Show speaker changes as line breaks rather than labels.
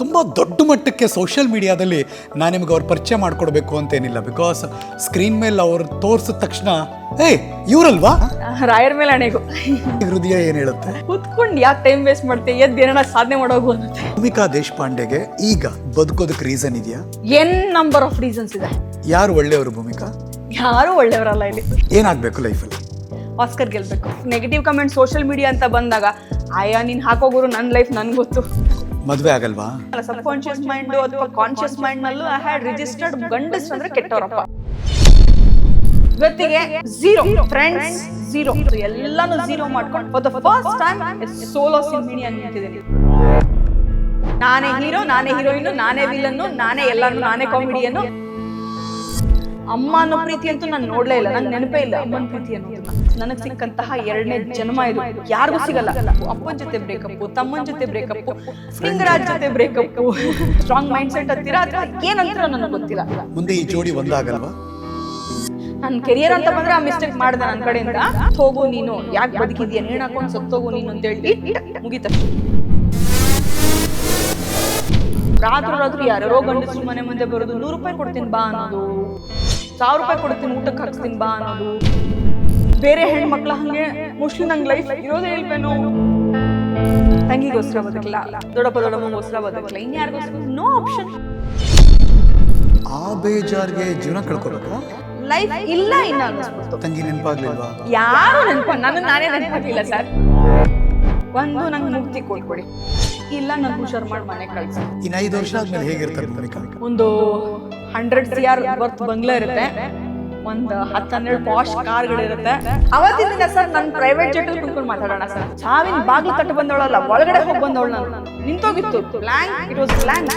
ತುಂಬ ದೊಡ್ಡ ಮಟ್ಟಕ್ಕೆ ಸೋಷಿಯಲ್ ಮೀಡಿಯಾದಲ್ಲಿ ನಾನು ನಿಮ್ಗೆ ಅವ್ರ ಪರಿಚಯ ಮಾಡ್ಕೊಡ್ಬೇಕು ಅಂತೇನಿಲ್ಲ ಬಿಕಾಸ್ ಸ್ಕ್ರೀನ್ ಮೇಲೆ ಅವ್ರು ತೋರಿಸಿದ ತಕ್ಷಣ ಏಯ್ ಇವರಲ್ವಾ?
ರಾಯರ್ ಮೇಲೆ ಅಣೆಗು.
ಹೃದಯ ಏನು ಹೇಳುತ್ತೆ?
ಕುತ್ಕೊಂಡು ಯಾಕೆ ಟೈಮ್ ವೇಸ್ಟ್ ಮಾಡ್ತೀವಿ ಎದ್ದು ಏನಾರ ಸಾಧನೆ ಮಾಡೋಗು ಅನ್ನುತ್ತೆ.
ಭೂಮಿಕಾ ದೇಶಪಾಂಡೆಗೆ ಈಗ ಬದುಕೋದಕ್ಕೆ ರೀಸನ್ ಇದೆಯಾ?
ಎನ್ ನಂಬರ್ ಆಫ್ ರೀಸನ್ಸ್ ಇದೆ.
ಯಾರು ಒಳ್ಳೆಯವರು ಭೂಮಿಕಾ?
ಯಾರು ಒಳ್ಳೆಯವರಲ್ಲ ಇಲ್ಲಿ.
ಏನಾಗಬೇಕು ಲೈಫಲ್ಲಿ
ಆಸ್ಕರ್ ಗೆಲ್ಬೇಕು. ನೆಗೆಟಿವ್ ಕಮೆಂಟ್ ಸೋಷಿಯಲ್ ಮೀಡಿಯಾ ಅಂತ ಬಂದಾಗ ಆಯಾ ನೀನ್ ಹಾಕೋಗೋರು ನನ್ನ ಲೈಫ್ ನನಗೆ ಗೊತ್ತು.
ಮದುವೆ ಆಗಲ್ವಾ?
ಸಬ್ ಕಾನ್ಶಿಯಸ್ ಮೈಂಡ್ ಅಥವಾ ಕಾನ್ಶಿಯಸ್ ಮೈಂಡ್ ನಲ್ಲೂ ಐ ಹ್ಯಾಡ್ ರಿಜಿಸ್ಟರ್ಡ್ ಗಂಡಸ್ ಅಂದ್ರೆ ಕೆಟ್ಟವರಪ್ಪ. ಇವತ್ತಿಗೆ ಝೀರೋ ಫ್ರೆಂಡ್ಸ್ ಝೀರೋ ಎಲ್ಲಾನು ಝೀರೋ ಮಾಡ್ಕೊಂಡು for the first time solo ಸಿಂಹಿಣಿ ಅಂತಿದ್ದೀನಿ ನಾನೇ ಹೀರೋ ನಾನೇ ಹೀರೋಯಿನ್ ನಾನೇ ವಿಲನ್ನು ನಾನೇ ಎಲ್ಲಾನು, ನಾನೇ ಕಾಮಿಡಿಯನ್ನು ಅಮ್ಮ ಅನ್ನೋ ಪ್ರೀತಿ ಅಂತೂ ನಾನು ನೋಡ್ಲೇ ಇಲ್ಲ ನಂಗೆ ನೆನಪೇ ಇಲ್ಲ ಅಮ್ಮನ ಪ್ರೀತಿ ಅನ್ನೋದನ್ನ ನನಗೆ ಸಿಕ್ಕಂತಹ ಎರಡನೇ ಜನ್ಮ ಇದು. ಯಾರಿಗೂ ಸಿಗಲ್ಲ. ಅಪ್ಪನ ಜೊತೆ ಬ್ರೇಕಪ್ ತಮ್ಮನ ಜೊತೆ ಬ್ರೇಕಪ್ ಸಿಂಗರಾಜ್ ಜೊತೆ ಬ್ರೇಕಪ್ ಸ್ಟ್ರಾಂಗ್ ಮೈಂಡ್ ಸೆಟ್ ಹತ್ತಿರ ಅಥವಾ ಏನಂತೀರ ನನಗೆ ಗೊತ್ತಿಲ್ಲ.
ಮುಂದೆ ಈ ಜೋಡಿ ಒಂದಾಗಲ್ವಾ?
ನನ್ನ ಕೆರಿಯರ್ ಅಂತ ಬಂದ್ರೆ ಆ ಮಿಸ್ಟೇಕ್ ಮಾಡ್ದೆ ನನ್ನ ಕಡೆಯಿಂದ. ಹೋಗು ನೀನು. ಯಾಕೆ ಬದುಕಿದ್ಯಾ? ನೀನು ಹಾಕೊಂಡು ಸತ್ತೋಗು ನೀನು ಅಂತ ಹೇಳಿ ಮುಗಿತಷ್ಟು ರಾತ್ರಿ ರಾತ್ರಿ ಯಾರೋ ಗಂಡಸರು ಮನೆ ಮುಂದೆ ಬರೋದು ನೂರು ರೂಪಾಯಿ ಕೊಡ್ತೀನಿ ಬಾ ಅನ್ನೋದು. ಸಾವಿರ ರೂಪಾಯಿ ಕೊಡ್ತೀನಿ ಊಟಕ್ಕೆ ಹಾಕ್ಸ್ತೀನಿ ಬಾ ಅನ್ನೋದು. ಬೇರೆ ಹೆಣ್ಮಕ್ಳ ಹಂಗೆ ಮೋಸ್ಟ್ಲಿ ನಂಗೆ ಲೈಫ್ ಇರೋದೇ ಇಲ್ವೇನೋ. ತಂಗಿಗೋಸ್ಕರ ಬದುಕಲ್ಲ ದೊಡ್ಡಪ್ಪ ದೊಡ್ಡಮ್ಮಗೋಸ್ಕರ ಬದುಕಲ್ಲ ಇನ್ಯಾರಿಗೋಸ್ಕರ ನೋ ಆಪ್ಷನ್
ಆ ಬೇಜಾರ್ಗೆ ಜೀವನ ಕಳ್ಕೊಬೇಕು.
ಲೈಫ್ ಇಲ್ಲ ಇನ್ನ ಅನ್ನಿಸ್ಬಿಡ್ತು.
ತಂಗಿ ನೆನಪಾಗ್ಲಿಲ್ವಾ?
ಯಾರು ನೆನಪ ನನ್ನ ನಾನೇ ನೆನಪಾಗ್ಲಿಲ್ಲ ಸರ್. ಒಂದು ನಂಗೆ ಮುಕ್ತಿ ಕೊಡ್ಕೊಡಿ. ಇಲ್ಲ ನಾನು ಹುಷಾರ್ ಮಾಡಿ ಮನೆ ಕಳ್ಸಿ.
ಇನ್ನು ಐದು ವರ್ಷ ಆದ್ಮೇಲೆ ಹೇಗಿರ್ತಾರೆ
ಒಂದು hundred C R worth bungalow ಇರುತ್ತೆ. ಒಂದು ಹತ್ತು ಹನ್ನೆರಡು ಪಾಶ್ ಕಾರ್ಗಳಿರುತ್ತೆ. ಅವತ್ತಿನ ದಿನ ಸರ್ ನನ್ನ ಪ್ರೈವೇಟ್ ಜೆಟ್ ಕುತ್ಕೊಂಡು ಮಾತಾಡೋಣ ಸರ್. ಚಾವಿನ ಬಾಗಿಲು ತಟ್ಟು ಬಂದವಳಲ್ಲ ಒಳಗಡೆ ಹೋಗಿ ಬಂದವಳು ನಾನು. ನಿಂತೋಗಿತ್ತು. Blank it was blank